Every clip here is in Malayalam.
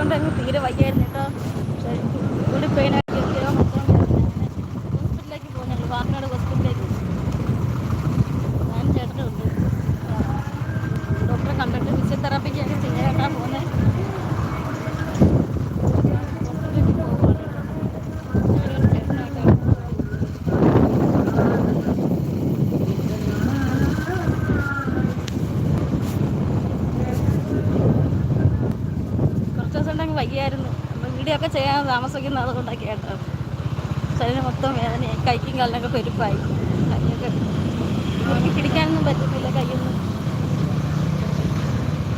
കൊണ്ട് അങ്ങ് തീരെ വയ്യായിരുന്നു കേട്ടോ. ഇവിടെ പെയിനായിട്ട് മൊത്തം ഹോസ്പിറ്റലിലേക്ക് പോകുന്നുള്ളൂ. വാക്കനാട് ഒക്കെ ചെയ്യാൻ താമസിക്കുന്ന അതുകൊണ്ടൊക്കെ കേട്ടോ. ശരീരം മൊത്തം വേദനയായി. കൈക്കും കാലിനൊക്കെ പെരുപ്പായി കൈയൊക്കെ പിടിക്കാനൊന്നും പറ്റുന്നില്ല കൈയൊന്നും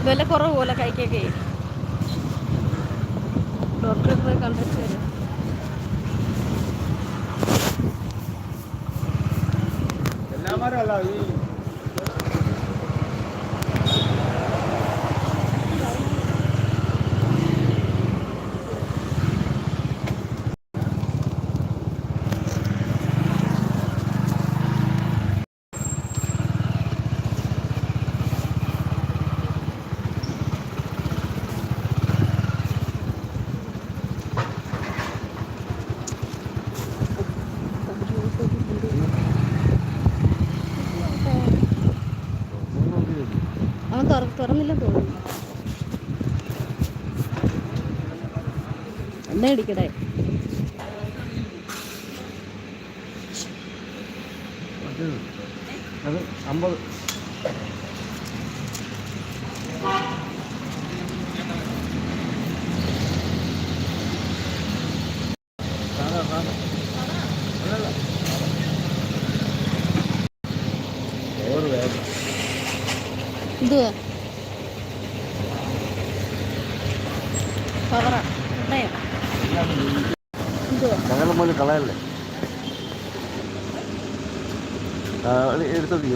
വില കുറവ് പോലെ കൈക്കൊക്കെ. ഡോക്ടറെ പോയി കണ്ടിട്ട് വരും എല്ലാമാരല്ല ഈ അവൻ തുറ തുറന്നില്ലെന്ന് തോന്നുന്നു. എണ്ണ അടിക്കടേ അത് അമ്പത്. കളയല്ലേ?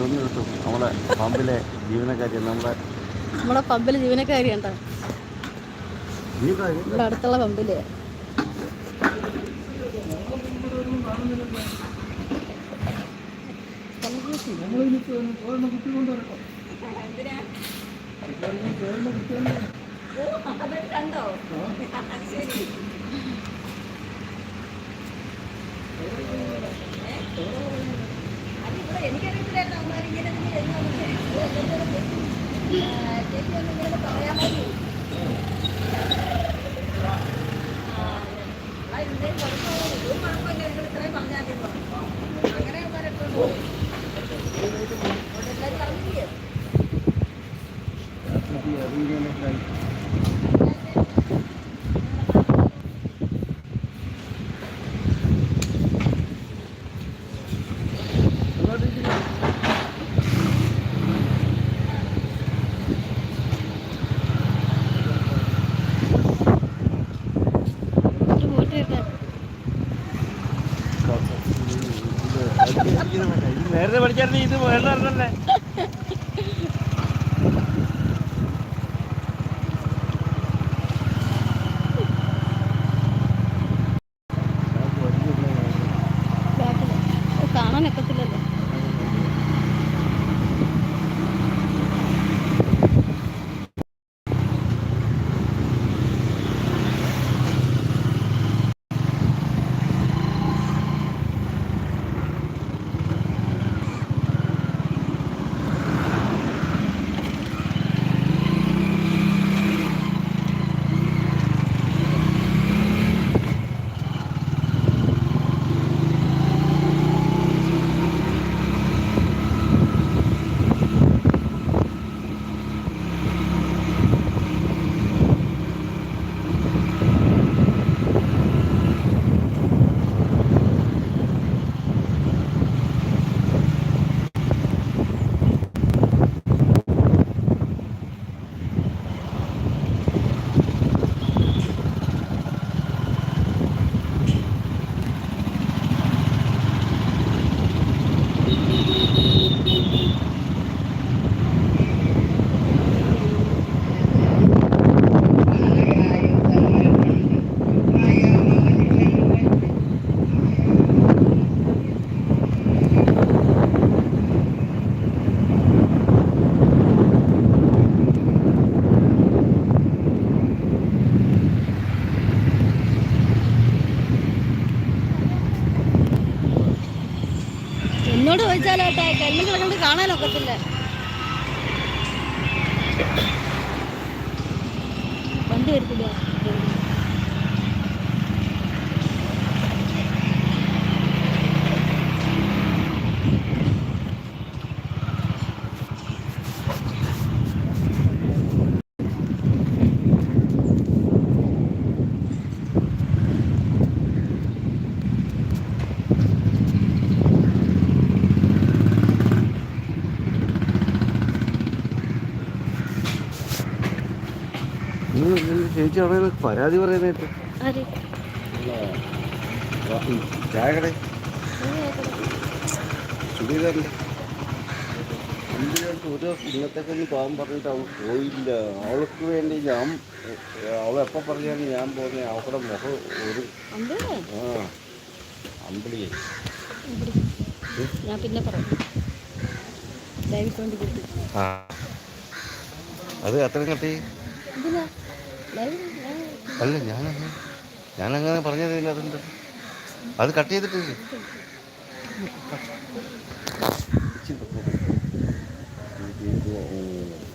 ഒന്ന് എടുത്തു. നമ്മളെ പമ്പിലെ ജീവനക്കാരി നമ്മളെ നമ്മളെ പമ്പിൽ ജീവനക്കാരി ഉണ്ടോ നീ കാര്യം ഇവിടെ അടുത്തുള്ള പമ്പിൽ. Oh, ini kan itu datang hari ini dan ini datang hari ini. Jadi yang ini kalau yang lagi. പോയിട്ട് നേരത്തെ പഠിച്ചായിരുന്നു ഇത് വേണ്ടല്ലേ ബാക്കിൽ അത് കാണാൻ എന്നോട് ചോദിച്ചാലോട്ടെ കല്ലും കിടക്കുന്നത് കാണാനൊക്കത്തില്ല വണ്ടി വരത്തില്ല. ചേച്ചി അവിടെ പരാതി പറയുന്നേട്ട് ആര് ചായ കട സുധീരല്ലേ ഒരു ഇന്നത്തേക്കൊന്ന് പോകാൻ പറഞ്ഞിട്ട് അവൾ പോയില്ല? അവൾക്ക് വേണ്ടി ഞാൻ അവളെപ്പോ പറഞ്ഞാലും ഞാൻ പോകുന്ന അവളുടെ മുഖം ഒരു ആ അമ്പിളിയെ. ഞാൻ പിന്നെ പറയാം. അത് അത്രയും കട്ടി? അല്ല ഞാൻ ഞാൻ അങ്ങനെ പറഞ്ഞതില്ല അതുണ്ട് അത് കട്ട് ചെയ്തിട്ടില്ല Thank.